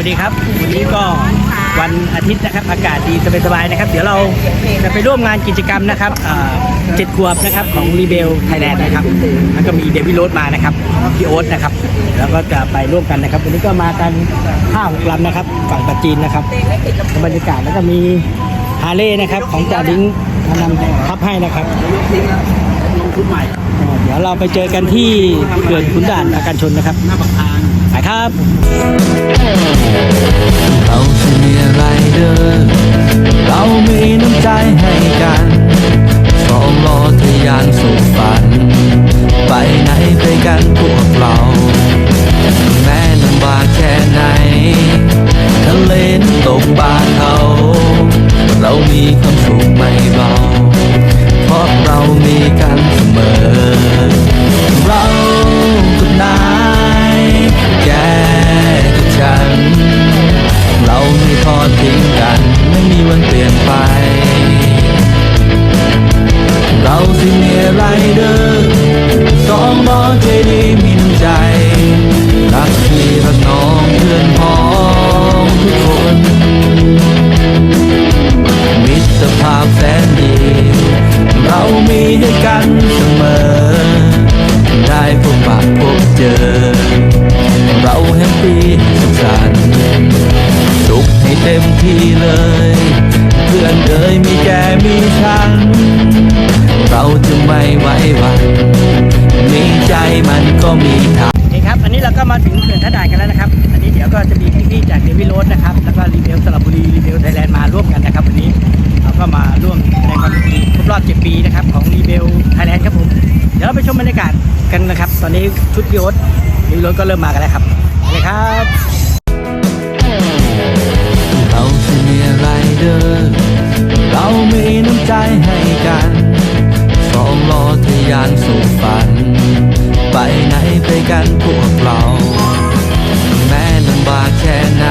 วัสดีครับวันนี้ก็วันอาทิตย์นะครับ อากาศดีสบายๆนะครับ เดี๋ยวเราจะไปร่วมงานกิจกรรมนะครับเจ็ดขวบนะครับของรีเบลไทยแลนด์นะครับแล้วก็มีเดวิดโรสมานะครับพี่โอ๊ตนะครับ แล้วก็จะไปร่วมกันนะครับ วันนี้ก็มากันห้าหกลำนะครับ ฝั่งปัจจีนนะครับบรรยากาศแล้วก็มีฮาเลย์นะครับ ของจ่าดิ้งมานำทับให้นะครับเดี๋ยวเราไปเจอกันที่เขื่อนขุนด่านอาการชนนะครับ ครับ เราสิมีอะไรเดิมสองน้องใจดีมีน้ำใจ รักพี่รักน้องเพื่อนพ้องทุกคน มิตรภาพแสนดี เรามีให้กันเสมอ ได้พบปะพบเจอ เราแฮปปี้สุขสันต์สุขให้เต็มที่เลย เพื่อนเอ่ยมีแกมีฉัน เราจะไม่ไว้วันมีใจมันก็มีทางโอเครับ อันนี้เราก็มาถึงเขื่อนท่าด่านกันแล้วนะครับ อันนี้เดี๋ยวก็จะมีพี่ๆจากเดวิโรสนะครับ แล้วก็รีเบลสระบุรีรีเบลไทยแลนด์มาร่วมกันนะครับวันนี้เราก็มาร่วมแสดงความยินดีครบรอบ 7 ปีนะครับของรีเบลไทยแลนด์ครับผม เดี๋ยวเราไปชมบรรยากาศกันนะครับ ตอนนี้ชุดพี่โรีโรสก็เริ่มมากันแล้วครับไปเลยครับ กันพวกเรา แม้ลำบากแค่ไหน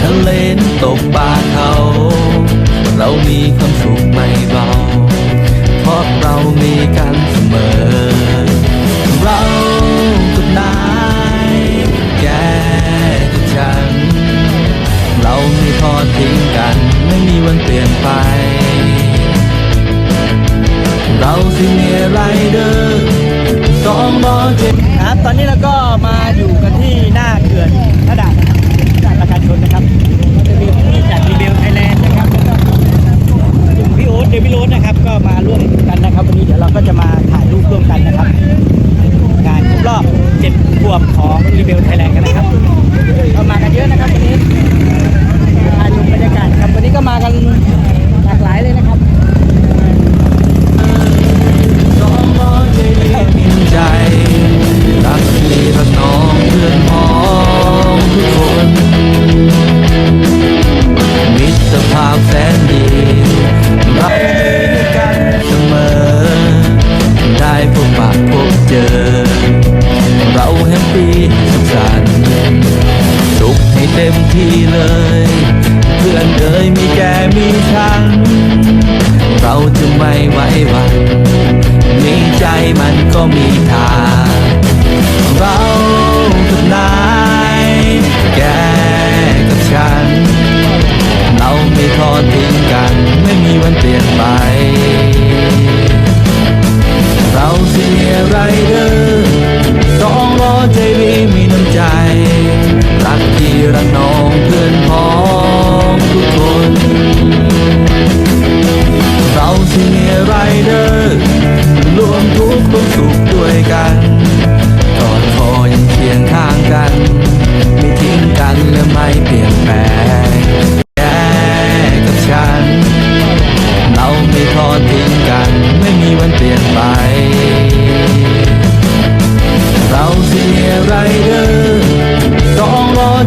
ทะเลนตกป่าเขา เรามีความสุขไม่เบา เพราะเรามีกันเสมอ เรากับนายแกกับฉัน เราไม่ทอดทิ้งกัน ไม่มีวันเปลี่ยนไป เราสิมีอะไรเดิมสองล้อ ครับตอนนี้เราก็มาอยู่กันที่หน้าเขื่อนท่าด่านนะครับด่านประการชนนะครับก็จะมีพี่จากรีเบลไทยแลนด์นะครับแล้วก็พี่โอ๊ตเดวิโรสนะครับ ก็มาร่วมกันนะครับวันนี้เดี๋ยวเราก็จะมาถ่ายรูปร่วมกันนะครับงานครบรอบ7ขวบของรีเบลไทยแลนด์กันนะครับก็มากันเยอะนะครับวันนี้พาชมบรรยากาศครับวันนี้ก็มากันหลากหลายเลยนะครับ ตรภาพแสนดีราด้วยกันเสมอ ได้พบปะพบเจอ เราแฮปปี้สุขสันต์สุขให้เต็มที่เลย เพื่อนเอ่ยมีแกมีฉัน เราจะไม่ไว้วันมีใจมันก็มีทาง ไม่ทอดทิ้งกัน ไม่มีวันเปลี่ยนไป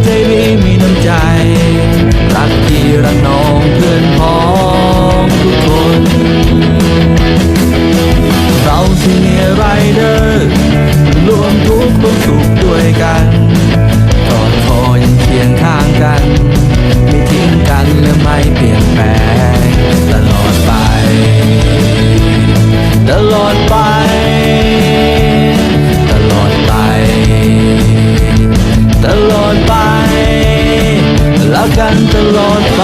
ใจดีมีน้ำใจ รักพี่รักน้องเพื่อนพ้องทุกคน เราซีเนียร์ไรเดอร์รวมทุกข์รวมสุขด้วยกันกอดคอยังเคียงข้างกัน ไม่ทิ้งกันและไม่เปลี่ยนแปลงตลอดไป ตลอดไป ตลอดไป ตลอดไป กันตลอดไป